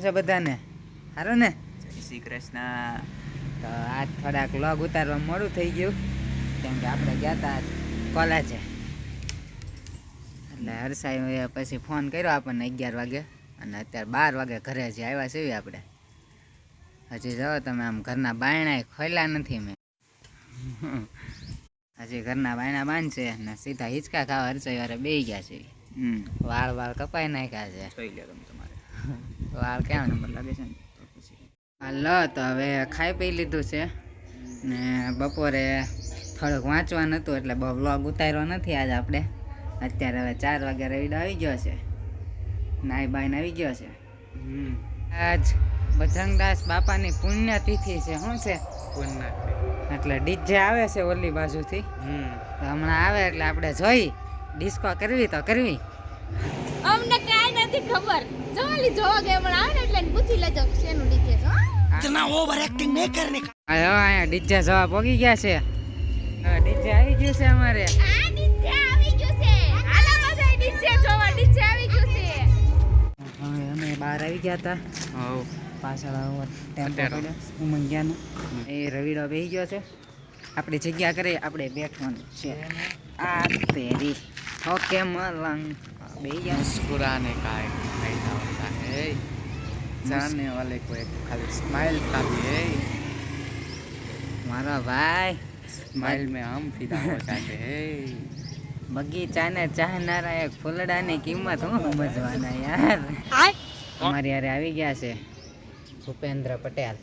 છે બધાને? સારું ને? જય શ્રી કૃષ્ણ. તો આજ થોડાક લોગ ઉતારવા મોડું થઈ ગયું કેમ કે આપણે ગયા હતા કોલેજે. એટલે હર્ષાઈ પછી ફોન કર્યો આપણને અગિયાર વાગે અને અત્યારે બાર વાગે ઘરે હજી આવ્યા છીએ આપણે. હજી જાઓ તમે આમ ઘરના બાયણા ખોલ્યા નથી મેં. હજી ઘરના બાયણા બાંધશે ને સીધા હિંચકા ખાવા હરસાઈ વારે બે ગયા છે. હમ. વાળ વાળ કપાઈ નાખ્યા છે. જોઈ લો તમે તમારે. વાળ કેમ નંબર લાગે છે હાલો તો હવે ખાઈ પી લીધું છે. ને બપોરે થોડુંક વાંચવાનું હતું એટલે બહુ વ્લોગ ઉતાર્યો નથી આજ આપણે. અત્યારે હવે ચાર વાગે રવિડો આવી ગયો છે. નાઈ બાઈને આવી ગયો છે. હમ. આજ બજરંગદાસ બાપાની પુણ્યતિથિ છે. શું છે? એટલે ડીજે આવે છે ઓલી બાજુથી. હમ. હમણાં આવે એટલે આપણે જોઈ. ડિસ્કો કરવી તો કરવી. અમને કાંઈ નથી ખબર. જોવાલી જોવા ગયા પણ આવે ને એટલે પૂછી લેજો શેનું ડીજે છે કરને. હવે અહીંયા ડીજે જવા પોગી ગયા છે. હવે ડીજે આવી ગયું છે અમારે. આ ડીજે આવી ગયું છે. હાલો બધા ડીજે જોવા ડીજે આવી ગયું છે. હવે અમે બહાર આવી ગયા હતા. હવ. પાછળ ટેમ્પો નો. એ રવિડો બેહી ગયો છે. આપણે જગ્યા કરે આપણે બેઠવાનું છે. આ તેરી. ઓકે મલંગ. બે ગયા. મુસ્કુરાને કાય ફાયદા હોતા હે. જાને વાલે કોઈ ખાલી સ્માઈલ કા ભી હે. મારા ભાઈ. સ્માઈલ મે હમ ફિદા હો જાતે હે. બગીચાને ચાહનારા એક ફૂલડાની કિંમત હું સમજવાના યાર. અમારી યારે આવી ગયા છે. ભૂપેન્દ્ર પટેલ.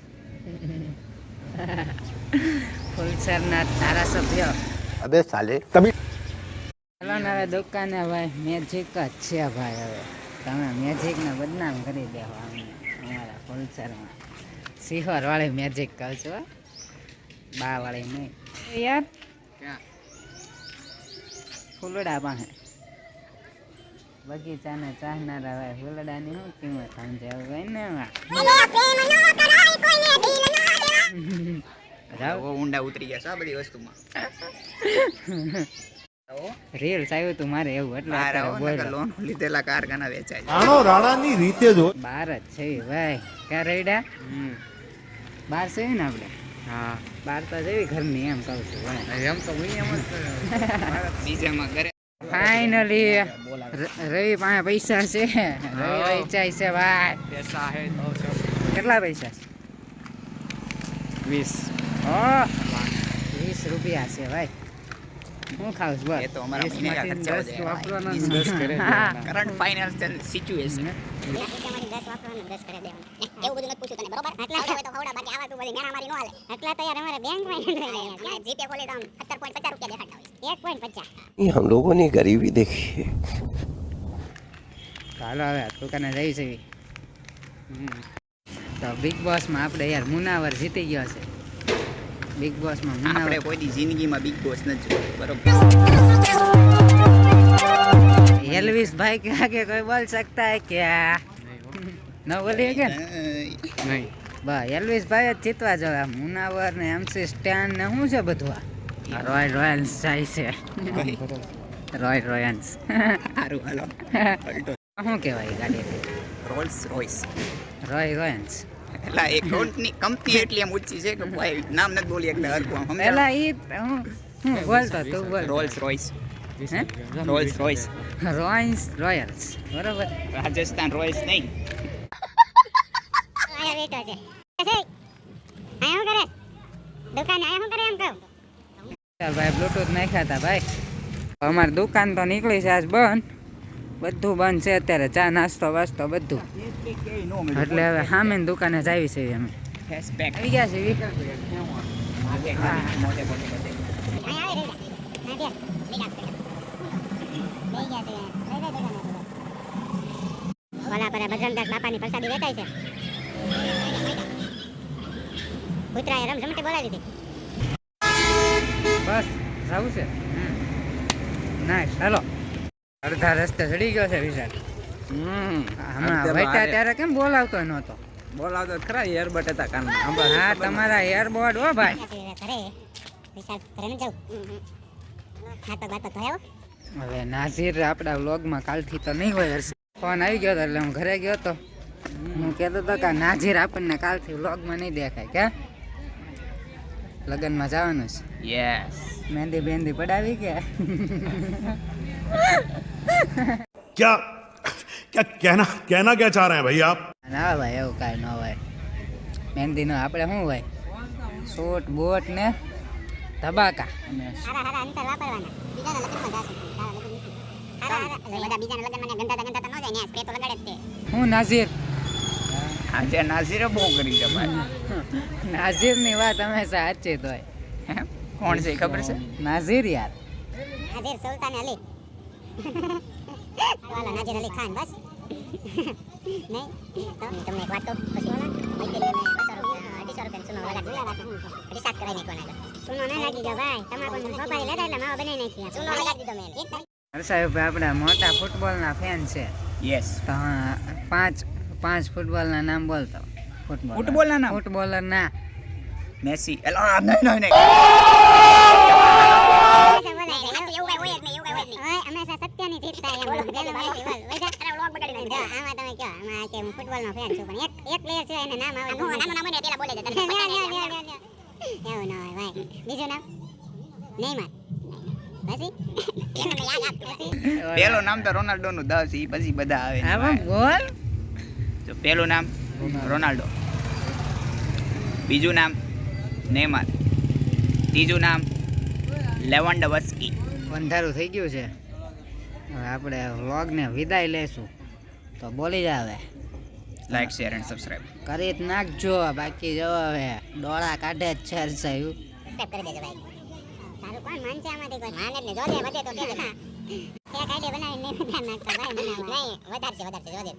ફુલસરના ધારાસભ્ય. અબે સાલે. તમે હવે દુકાને ભાઈ મેજિક જ છે ભાઈ હવે. તમે મેજિકને બદનામ કરી દેવા અમારા ફુલસરમાં. સિહોરવાળી મેજિક કહું છું બાવાળી નહીં. યાર. ક્યાં? ફૂલડા પાસે બગીચાને ચાહનારા હોય હુલડાની હું કિંમત સમજાવું હોય ને જાઓ. ઊંડા ઉતરી ગયા બધી વસ્તુમાં. રીલ્સ આવ્યું તું મારે એવું એટલે લોન લીધેલા કારખાના વેચાય રાણો બાર જ છે ભાઈ. ક્યાં રેડા બાર છે ને આપણે? હા. બાર તો જેવી ઘરની એમ કહું છું એમ તો બીજામાં ફાઇનલી રવિ પાસે પૈસા છે. રવિ વેચાય છે ભાઈ પૈસા હે કેટલા પૈસા છે? વીસ. હા. વીસ રૂપિયા છે ભાઈ. હું ખાઉં છું એ તો અમારા વીસ મહિને માંથી ખર્ચા દસ વધે. વાપરવાના વીસ ને. દસ કરે હા. કરંટ ફાઇનાન્શિયલ સિચ્યુએશન એવું બધું નથી પૂછ્યું તને બરોબર આટલા હોય તો ખવડા બાકી આવા તું બધી મેણા મારી નો હાલે આટલા તો યાર અમારે બેંક માં જીપે ખોલી તો આમ 17.50 રૂપિયા દેખાડતા હોય 1.50 ये हम लोगों ने गरीबी देखी है ચાલો હવે દુકાને જઈ છે તો બિગ બોસમાં આપણે યાર મુનાવર જીતી ગયો છે બિગ બોસમાં આપણે કોઈની જિંદગીમાં બિગ બોસ નથી જોયું બરોબર? એલવિસ ભાઈ કે આગે કોઈ બોલ શકતા હે ક્યા? ન બોલીએ કે નહીં. બા એલવિસ ભાઈ જ જીતવા જોવે. મુનાવર ને એમસી સ્ટેન ને શું છે બધું આ? રોયલ રોયલ્સ જાય છે. રોય રોયન્સ સારું હાલો. શું કહેવાય ગાડી? રોલ્સ રોયસ રોય રોયન્સ એટલે એકાઉન્ટની કંપની એટલી એમ ઊંચી છે કે ભાઈ નામ નથી બોલી એટલે આમ સમજાણું? પેલા ઈ હું બોલતો તો બોલ Rolls Royce. Rolls Royce. Royals Royals. બરોબર? રાજસ્થાન રોયસ નહીં. આયા વેટો છે. છે? આયા હું કરે? દુકાન આયા હું કરે એમ કહું? ભાઈ બ્લૂટૂથ નાખ્યા હતા ભાઈ. અમારી દુકાન તો નીકળી છે આજ બંધ. બધું બંધ છે અત્યારે. ચા, નાસ્તો, વાસ્તો બધું. એટલે હવે સામે દુકાને જ આવી છે અમે. આવી ગયા છે ભલા પર બજરંગદાસ બાપાની પ્રસાદી વેચાય છે બસ, જવું છે. ના ચાલો અડધા રસ્તે ચડી ગયો છે વિશાલ. હમ હમણાં વૈતા ત્યારે કેમ બોલાવતો નહોતો? બોલાવતો ખરા એરબટ હતા કાન હા તમારા એરબોર્ડ હો ભાઈ. ઘરે વિશાલ ઘરે ન હવે નાઝીર આપણા વ્લોગમાં કાલથી તો નહીં હોય ફોન આવી ગયો હતો એટલે હું ઘરે ગયો હતો હું કહેતો હતો કે નાઝીર આપણને કાલથી વ્લોગમાં નહીં દેખાય કે? લગ્નમાં જવાનું છે. યસ મહેંદી બેંદી પડાવી કે? क्या क्या कहना कहना क्या चाह रहे हैं भाई आप ના ભાઈ એવું કાંઈ ન હોય મહેંદીનો આપણે શું હોય સૂટ બોટ ને ધબાકા અને હારા હારા અંતર વાપરવાના બીજાના લગ્નમાં જાશું તારા લગ્ન નથી હારા હારા એટલે બધા બીજાના લગ્નમાં ગંધાતા ગંધાતા ન જાય ને સ્પ્રે તો લગાડે જ તે હું નાઝીર આજે નાઝીરે બહુ કરી તમારે નાઝીરની વાત હંમેશા સાચી જ હોય હે? કોણ છે એ ખબર છે નાઝીર યાર નાઝીર સુલતાન અલી વાલા નાજર અલી ખાન બસ. નહીં તો તમને એક વાત તો પછી ઓલા એક દિલ્હી મેં બસો રૂપિયા અઢીસો રૂપિયા સુનો લગા. જોયા રાખે રિસાર્જ કરાવી નાખવાના સુનો ના લાગી ગયો ભાઈ તમાકુ મોબાઈલ લેતા એટલે માવા બનાવી નાખી સુનો લગાડી દીધો મેં. એક હર્ષાભાઈ આપણા મોટા ફૂટબોલના ફેન છે. યસ હા, પાંચ પાંચ ફૂટબોલના નામ બોલતો. ફૂટબોલ ફૂટબોલના નામ? ફૂટબોલર ના મેસી એલા નહીં નહીં નહીં. આમાં તમે કયો આમાં કે હું ફૂટબોલનો ફેન છું પણ એક એક પ્લેયર છે એને નામ આવે નામ નામ ને પેલા બોલે દે એવું ના હોય ભાઈ બીજું નામ? પેલું તો રોનાલ્ડો નું દસ એ પછી બધા આવે બોલ. તો પેલું નામ રોનાલ્ડો. બીજું નામ નેમાર ત્રીજું નામ લેવન્ડવસ્કી. અંધારું થઈ ગયું છે. હવે આપણે વ્લોગને વિદાય લેશું. તો બોલી જ આવે લાઈક શેર એન્ડ સબસ્ક્રાઇબ કરી જ નાખજો. બાકી જો હવે ડોળા કાઢે જ છે હર્ષાયું. સબસ્ક્રાઇબ કરી દેજો ભાઈ. તારું કોણ માન છે આમાંથી કોઈ? માને જ ને જોજે વધે તો કે. એક આઈડિયા બનાવીને નહીં વધારે નાખતા ભાઈ બનાવવા. નહીં વધારશે વધારશે જોજે.